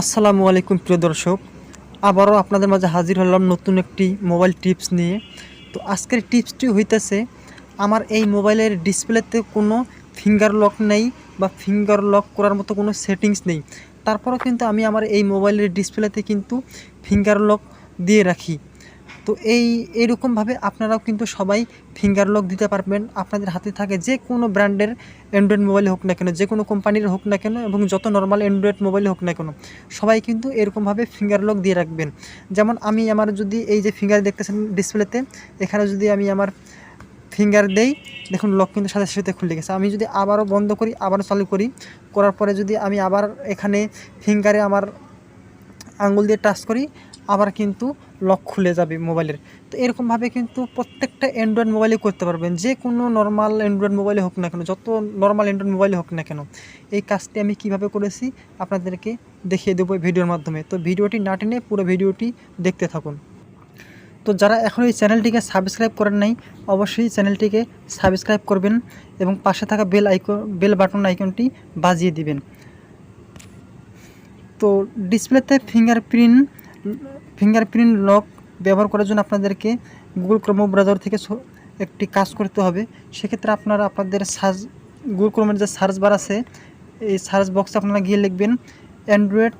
আসসালামু আলাইকুম প্রিয় দর্শক, আবারও আপনাদের মাঝে হাজির হলাম নতুন একটি মোবাইল টিপস নিয়ে। তো আজকের টিপসটি হইতেছে, আমার এই মোবাইলের ডিসপ্লেতে কোনো ফিঙ্গার লক নেই বা ফিঙ্গার লক করার মতো কোনো সেটিংস নেই। তারপরও কিন্তু আমি আমার এই মোবাইলের ডিসপ্লেতে কিন্তু ফিঙ্গার লক দিয়ে রাখি। তো এই, এইরকমভাবে আপনারাও কিন্তু সবাই ফিঙ্গার লক দিতে পারবেন। আপনাদের হাতে থাকে যে কোনো ব্র্যান্ডের অ্যান্ড্রয়েড মোবাইল হোক না কেন, যে কোনো কোম্পানির হোক না কেন এবং যত নর্মাল অ্যান্ড্রয়েড মোবাইল হোক না কেন, সবাই কিন্তু এরকমভাবে ফিঙ্গার লক দিয়ে রাখবেন। যেমন আমি আমার যদি এই যে ফিঙ্গার দেখতেছেন ডিসপ্লেতে এখানে যদি আমি আমার ফিঙ্গার দেই, দেখুন লক কিন্তু সাথে সাথে খুলে গেছে। আমি যদি আবারও বন্ধ করি, আবারও চালু করি, করার পরে যদি আমি আবার এখানে ফিঙ্গারে আমার আঙ্গুল দিয়ে টাচ করি আবার কিন্তু লক খুলে যাবে মোবাইলের তো এরকমভাবে কিন্তু প্রত্যেকটা অ্যান্ড্রয়েড মোবাইলে করতে পারবেন। যে কোনো নর্মাল অ্যান্ড্রয়েড মোবাইলে হোক না কেন, যত নর্মাল অ্যান্ড্রয়েড মোবাইলে হোক না কেন, এই কাজটি আমি কীভাবে করেছি আপনাদেরকে দেখিয়ে দেবো ভিডিওর মাধ্যমে। তো ভিডিওটি না টেনে পুরো ভিডিওটি দেখতে থাকুন। তো যারা এখন এই চ্যানেলটিকে সাবস্ক্রাইব করেন নাই, অবশ্যই চ্যানেলটিকে সাবস্ক্রাইব করবেন এবং পাশে থাকা বেল আইকন বেল বাটন আইকনটি বাজিয়ে দিবেন। তো ডিসপ্লেতে ফিঙ্গারপ্রিন্ট ফিঙ্গারপ্রিন্ট লক ব্যবহার করার জন্য আপনাদেরকে গুগল ক্রোম ব্রাউজার থেকে একটি কাজ করতে হবে। সেক্ষেত্রে আপনারা আপনাদের সার্চ গুগল ক্রোমের যে সার্চ বার আছে, এই সার্চ বক্সে আপনারা গিয়ে লিখবেন Android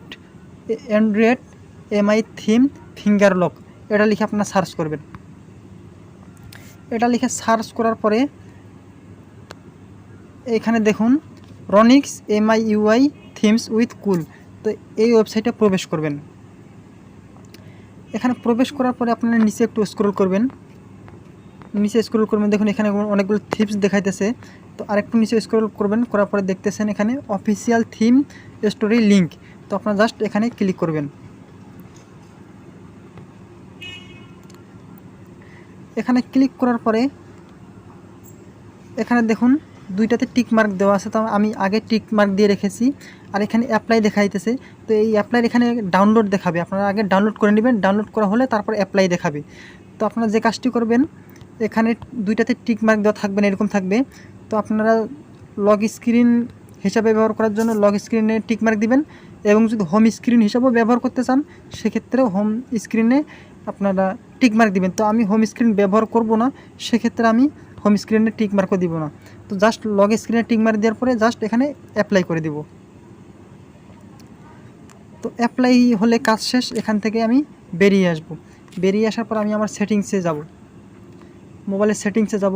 Android MI theme finger lock এটা লিখে আপনারা সার্চ করবেন। এটা লিখে সার্চ করার পরে এখানে দেখুন রনিক্স MI UI themes with cool তো এই ওয়েবসাইটে প্রবেশ করবেন। এখানে প্রবেশ করার পরে আপনারা নিচে একটু স্ক্রল করবেন। নিচে স্ক্রল করবেন, দেখুন এখানে অনেকগুলো থিমস দেখাইতেছে। তো আরেকটু নিচে স্ক্রল করবেন, করার পরে দেখতেছেন এখানে অফিসিয়াল থিম স্টোরি লিঙ্ক তো আপনারা জাস্ট এখানে ক্লিক করবেন। এখানে ক্লিক করার পরে এখানে দেখুন দুইটাতে টিক মার্ক দেওয়া আছে, তো আমি আগে টিক মার্ক দিয়ে রেখেছি। আর এখানে অ্যাপ্লাই দেখাইতেছে, তো এই অ্যাপ্লাইয়ের এখানে ডাউনলোড দেখাবে। আপনারা আগে ডাউনলোড করে নেবেন ডাউনলোড করা হলে তারপর অ্যাপ্লাই দেখাবে। তো আপনারা যে কাজটি করবেন, এখানে দুইটাতে টিক মার্ক দেওয়া থাকবে এরকম থাকবে। তো আপনারা লগ স্ক্রিন হিসাবে ব্যবহার করার জন্য লগ স্ক্রিনে টিক মার্ক দিবেন এবং যদি হোম স্ক্রিন হিসাবেও ব্যবহার করতে চান সেক্ষেত্রে হোম স্ক্রিনে আপনারা টিক মার্ক দিবেন। তো আমি হোম স্ক্রিন ব্যবহার করব না, সেক্ষেত্রে আমি হোম স্ক্রিনে টিক মার্কও দিব না। তো জাস্ট লগ স্ক্রিনে টিক মার্ক দেওয়ার পরে জাস্ট এখানে অ্যাপ্লাই করে দিব। তো অ্যাপ্লাই হলে কাজ শেষ, এখান থেকে আমি বেরিয়ে আসব। বেরিয়ে আসার পর আমি আমার সেটিংসে যাব। মোবাইলের সেটিংসে যাব।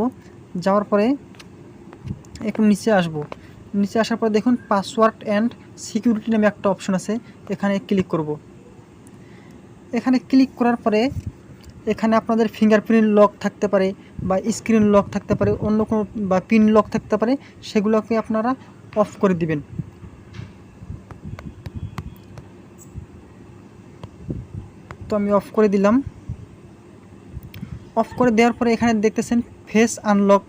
যাওয়ার পরে একটু নিচে আসব। নিচে আসার পর দেখুন পাসওয়ার্ড অ্যান্ড সিকিউরিটি নামে একটা অপশন আছে। এখানে ক্লিক করব। এখানে ক্লিক করার পরে এখানে আপনাদের ফিঙ্গারপ্রিন্ট লক থাকতে পারে বা স্ক্রিন লক থাকতে পারে, অন্য কোনো বা পিন লক থাকতে পারে, সেগুলোকে আপনারা অফ করে দিবেন। তো আমি অফ করে দিলাম। অফ করে দেওয়ার পরে এখানে দেখতেছেন ফেস আনলক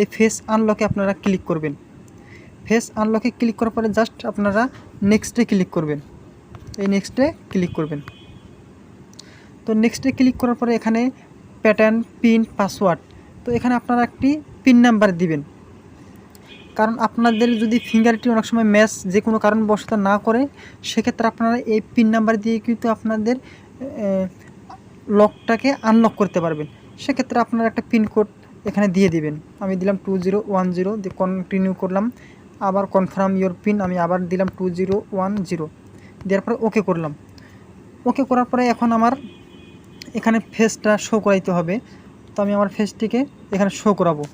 এই ফেস আনলকে আপনারা ক্লিক করবেন। ফেস আনলকে ক্লিক করার পরে জাস্ট আপনারা নেক্সটে ক্লিক করবেন। এই নেক্সটে ক্লিক করবেন। তো নেক্সটে ক্লিক করার পরে এখানে প্যাটার্ন পিন পাসওয়ার্ড তো এখানে আপনারা একটি পিন নাম্বার দিবেন। কারণ আপনাদের যদি ফিঙ্গারটি অনেক সময় ম্যাচ যে কোনো কারণবশত না করে, সেক্ষেত্রে আপনারা এই পিন নাম্বার দিয়ে কিন্তু আপনাদের লকটাকে আনলক করতে পারবেন। সেক্ষেত্রে আপনারা একটা পিনকোড এখানে দিয়ে দিবেন। আমি দিলাম টু জিরো ওয়ান জিরো দিয়ে কন্টিনিউ করলাম। আবার কনফার্ম ইয়োর পিন আমি আবার দিলাম টু জিরো ওয়ান জিরো দেওয়ার পরে ওকে করলাম। ওকে করার পরে এখন আমার এখানে ফেসটা শো করাইতে হবে। তো আমি আমার ফেসটিকে এখানে শো করাবো।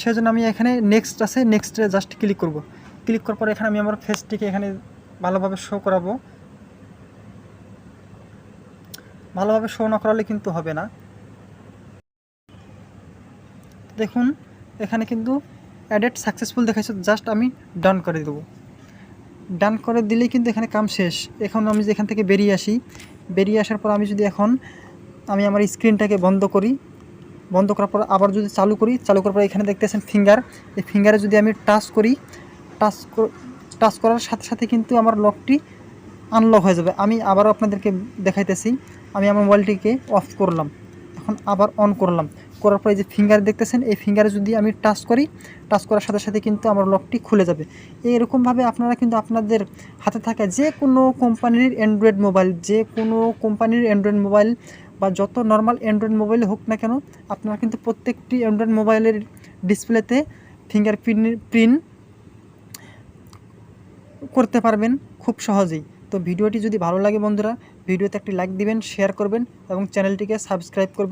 সেজন্য আমি এখানে নেক্সট আছে নেক্সটে জাস্ট ক্লিক করব। ক্লিক করার পরে এখানে আমি আমার ফেসটিকে এখানে ভালোভাবে শো করাবো। ভালোভাবে শো না করালে কিন্তু হবে না। দেখুন, এখানে কিন্তু অ্যাডেড সাকসেসফুল দেখাচ্ছে জাস্ট আমি ডান করে দেবো। ডান করে দিলেই কিন্তু এখানে কাম শেষ। এখন আমি যে এখান থেকে বেরিয়ে আসি বেরিয়ে আসার পর আমি যদি এখন, আমি আমার স্ক্রিনটাকে বন্ধ করি, বন্ধ করার পর আবার যদি চালু করি, চালু করার পর এখানে দেখতেছেন ফিঙ্গার এই ফিঙ্গারে যদি আমি টাচ করি টাচ টাচ করার সাথে সাথে কিন্তু আমার লকটি আনলক হয়ে যাবে। আমি আবারও আপনাদেরকে দেখাইতেছি, আমি আমার মোবাইলটিকে অফ করলাম, এখন আবার অন করলাম। করার পরে যে ফিঙ্গার দেখতেছেন, এই ফিঙ্গারে যদি আমি টাচ করি টাচ করার সাথে সাথে কিন্তু আমার লকটি খুলে যাবে। এরকমভাবে আপনারা কিন্তু আপনাদের হাতে থাকা যে কোনো কোম্পানির অ্যান্ড্রয়েড মোবাইল যে কোনো কোম্পানির অ্যান্ড্রয়েড মোবাইল বা যত নর্মাল অ্যান্ড্রয়েড মোবাইল হোক না কেন, আপনারা কিন্তু প্রত্যেকটি অ্যান্ড্রয়েড মোবাইলের ডিসপ্লেতে ফিঙ্গার প্রিন্ট প্রিন্ট করতে পারবেন খুব সহজেই। তো ভিডিওটি যদি ভালো লাগে বন্ধুরা, ভিডিওতে একটি লাইক দিবেন শেয়ার করবেন এবং চ্যানেলটিকে সাবস্ক্রাইব করবেন।